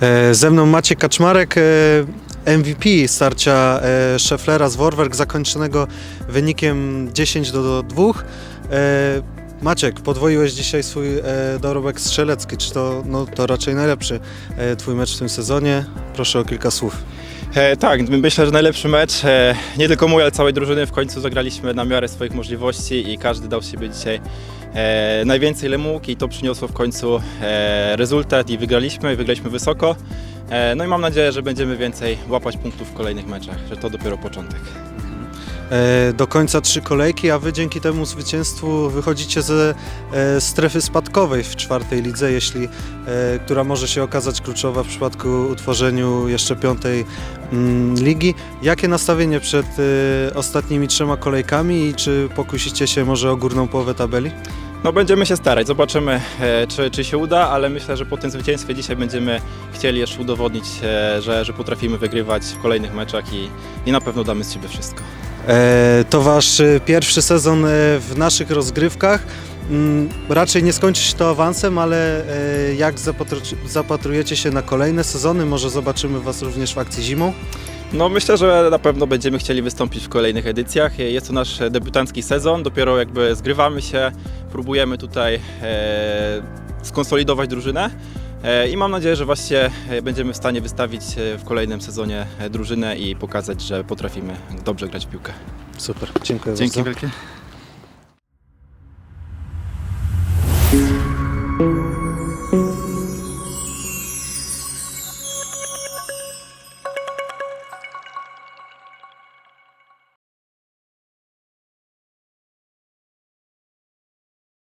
E, Ze mną Maciek Kaczmarek, e, MVP starcia e, Schefflera z Vorwerk zakończonego wynikiem 10 do 2. Maciek, podwoiłeś dzisiaj swój e, dorobek strzelecki. Czy to, no, to raczej najlepszy e, twój mecz w tym sezonie? Proszę o kilka słów. E, tak, myślę, że najlepszy mecz, e, nie tylko mój, ale całej drużyny. W końcu zagraliśmy na miarę swoich możliwości i każdy dał siebie dzisiaj e, najwięcej ile mógł i to przyniosło w końcu e, rezultat i wygraliśmy, i wygraliśmy wysoko. E, no i mam nadzieję, że będziemy więcej łapać punktów w kolejnych meczach, że to dopiero początek. E, Do końca trzy kolejki, a wy dzięki temu zwycięstwu wychodzicie ze e, strefy spadkowej w czwartej lidze, jeśli, e, która może się okazać kluczowa w przypadku utworzeniu jeszcze piątej mm, ligi. Jakie nastawienie przed ostatnimi trzema kolejkami i czy pokusicie się może o górną połowę tabeli? No będziemy się starać, zobaczymy czy, czy się uda, ale myślę, że po tym zwycięstwie dzisiaj będziemy chcieli jeszcze udowodnić, że, że potrafimy wygrywać w kolejnych meczach i, i na pewno damy z siebie wszystko. E, To wasz e, pierwszy sezon e, w naszych rozgrywkach. Mm, Raczej nie skończy się to awansem, ale jak zapatru- zapatrujecie się na kolejne sezony? Może zobaczymy was również w akcji zimą? No myślę, że na pewno będziemy chcieli wystąpić w kolejnych edycjach. Jest to nasz debiutancki sezon, dopiero jakby zgrywamy się, próbujemy tutaj skonsolidować drużynę. E, I mam nadzieję, że właśnie e, będziemy w stanie wystawić e, w kolejnym sezonie drużynę i pokazać, że potrafimy dobrze grać w piłkę. Super, dziękuję Dzięki bardzo. Dzięki wielkie.